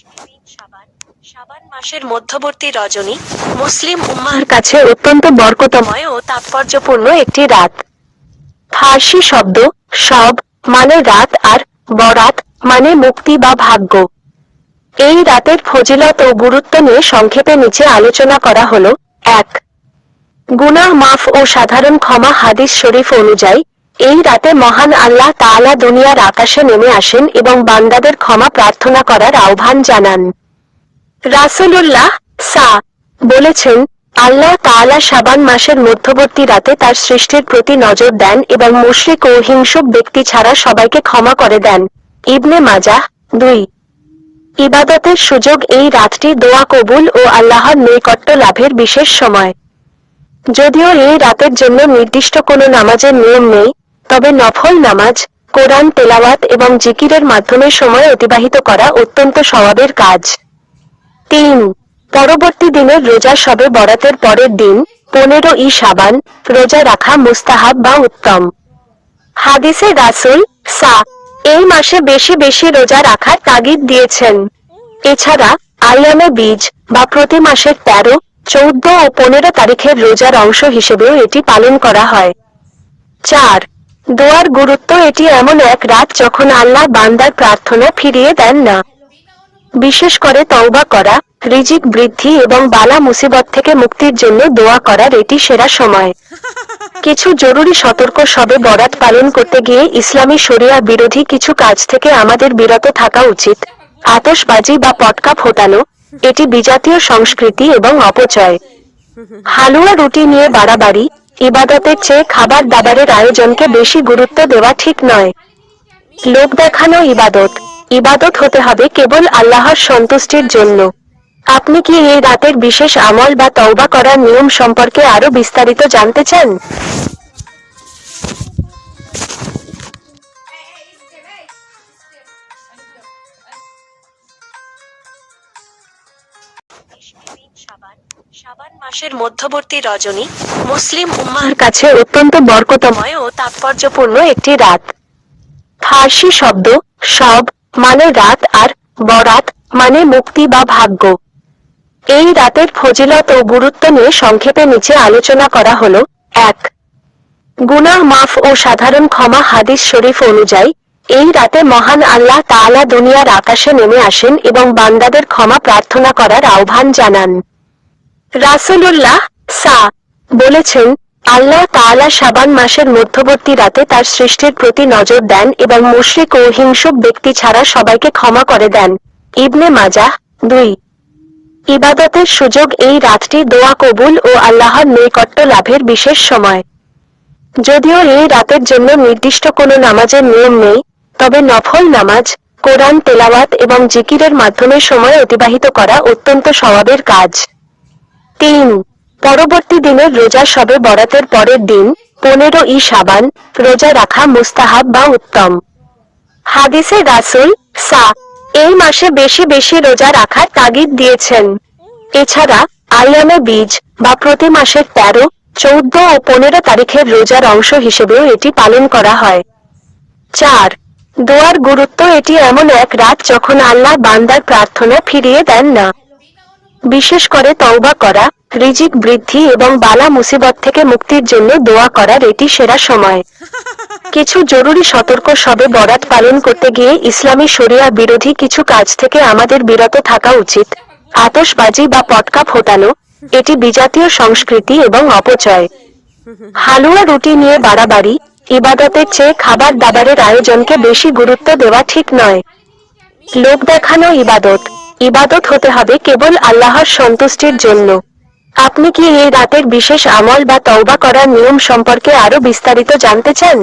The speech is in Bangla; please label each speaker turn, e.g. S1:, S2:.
S1: শাবান শাবান মাসের মধ্যবর্তী রজনী, মুসলিম উম্মাহর কাছে অত্যন্ত বরকতময় ও তাৎপর্যপূর্ণ একটি রাত। ফার্সি শব্দ সব মানে রাত আর বরাত মানে মুক্তি বা ভাগ্য। এই রাতের ফজিলত ও গুরুত্ব নিয়ে সংক্ষেপে নিচে আলোচনা করা হলো, এক। গুনাহ মাফ ও সাধারণ ক্ষমা হাদিস শরীফ অনুযায়ী এই রাতে মহান আল্লাহ তাআলা দুনিয়ার আকাশে নেমে আসেন এবং বান্দাদের ক্ষমা প্রার্থনা করার আহ্বান জানান। রাসূলুল্লাহ সা বলেছেন, আল্লাহ তাআলা শাবান মাসের মধ্যবর্তী রাতে তার সৃষ্টির প্রতি নজর দেন এবং মুশরিক ও হিংসুক ব্যক্তি ছাড়া সবাইকে ক্ষমা করে দেন। ইবনে মাজাহ দুই। ইবাদতের সুযোগ এই রাতটি দোয়া কবুল ও আল্লাহর নৈকট্য লাভের বিশেষ সময়। যদিও এই রাতের জন্য নির্দিষ্ট কোনো নামাজের নিয়ম নেই তবে নফল নামাজ, কোরআন, তেলাওয়াত এবং জিকিরের মাধ্যমে সময় অতিবাহিত করা অত্যন্ত স্বভাবের কাজ। তিন, পরবর্তী দিনের রোজা সবে বরাতের পরের দিন, পনেরো ই সাবান রোজা রাখা মুস্তাহাব বা উত্তম। হাদিসে রাসুল সা, এই মাসে বেশি বেশি রোজা রাখার তাগিদ দিয়েছেন। এছাড়া আইয়ামে বীজ বা প্রতি মাসের তেরো, চৌদ্দ ও পনেরো তারিখের রোজার অংশ হিসেবেও এটি পালন করা হয়। চার দোয়ার গুরুত্ব এটি এমন এক রাত যখন আল্লাহ বান্দার প্রার্থনা ফিরিয়ে দেন না। বিশেষ করে তওবা করা, রিজিক বৃদ্ধি এবং বালা মুসিবত থেকে মুক্তির জন্য দোয়া করার এটি সেরা সময়। কিছু জরুরি সতর্ক সবে বরাত পালন করতে গিয়ে ইসলামী শরিয়া বিরোধী কিছু কাজ থেকে আমাদের বিরত থাকা উচিত। আতসবাজি বা পটকা ফোটানো, এটি বিজাতীয় সংস্কৃতি এবং অপচয়। হালুয়া রুটি নিয়ে বাড়াবাড়ি ইবাদতের চেয়ে খাবার দাবারের আয়োজনকে বেশি গুরুত্ব দেওয়া ঠিক নয়। লোক দেখানো ইবাদত। ইবাদত হতে হবে কেবল আল্লাহর সন্তুষ্টির জন্য। আপনি কি এই রাতের বিশেষ আমল বা তওবা করার নিয়ম সম্পর্কে আরও বিস্তারিত জানতে চান? শাবান মাসের মধ্যবর্তী রজনী মুসলিম উম্মাহর কাছে অত্যন্ত বরকতময় ও তাৎপর্যপূর্ণ একটি রাত। ফার্সি শব্দ সব মানে রাত আর বরাত মানে মুক্তি বা ভাগ্য। এই রাতের ফজিলত ও গুরুত্ব নিয়ে সংক্ষেপে নিচে আলোচনা করা হলো, এক। গুনাহ মাফ ও সাধারণ ক্ষমা হাদিস শরীফ অনুযায়ী, এই রাতে মহান আল্লাহ তাআলা দুনিয়ার আকাশে নেমে আসেন এবং বান্দাদের ক্ষমা প্রার্থনা করার আহ্বান জানান। রাসূলুল্লাহ, সা, বলেছেন, আল্লাহ তাআলা শাবান মাসের মধ্যবর্তী রাতে তার সৃষ্টির প্রতি নজর দেন এবং মুশরিক ও হিংসুক ব্যক্তি ছাড়া সবাইকে ক্ষমা করে দেন। ইবনে মাজাহ দুই। ইবাদতের সুযোগ এই রাতটি দোয়া কবুল ও আল্লাহর নৈকট্য লাভের বিশেষ সময়। যদিও এই রাতের জন্য নির্দিষ্ট কোনো নামাজের নিয়ম নেই, তবে নফল নামাজ, কোরআন তেলাওয়াত এবং জিকিরের মাধ্যমে সময় অতিবাহিত করা অত্যন্ত স্বভাবের কাজ। তিন। পরবর্তী দিনের রোজা সবে বরাতের পরের দিন পনেরো ই সাবান রোজা রাখা মুস্তাহাব বা উত্তম। হাদিসে রাসুল সা এই মাসে বেশি বেশি রোজা রাখার তাগিদ দিয়েছেন। এছাড়া আইয়ামে বীজ বা প্রতি মাসের তেরো, চৌদ্দ ও পনেরো তারিখের রোজার অংশ হিসেবেও এটি পালন করা হয়। চার। দোয়ার গুরুত্ব এটি এমন এক রাত যখন আল্লাহ বান্দার প্রার্থনা ফিরিয়ে দেন না। বিশেষ করে তওবা করা, রিজিক বৃদ্ধি এবং বালা মুসিবত থেকে মুক্তির জন্য দোয়া করার এটি সেরা সময়। কিছু জরুরি সতর্ক সবে বরাত পালন করতে গিয়ে ইসলামী শরিয়া বিরোধী কিছু কাজ থেকে আমাদের বিরত থাকা উচিত। আতশবাজি বা পটকা ফোটানো, এটি বিজাতীয় সংস্কৃতি এবং অপচয়। হালুয়া রুটি নিয়ে বাড়াবাড়ি, ইবাদতের চেয়ে খাবার দাবারের আয়োজনকে বেশি গুরুত্ব দেওয়া ঠিক নয়। লোক দেখানো ইবাদত ইবাদত হতে হবে কেবল আল্লাহর সন্তুষ্টির জন্য। আপনি কি এই রাতের বিশেষ আমল বা তওবা করার নিয়ম সম্পর্কে আরও বিস্তারিত জানতে চান?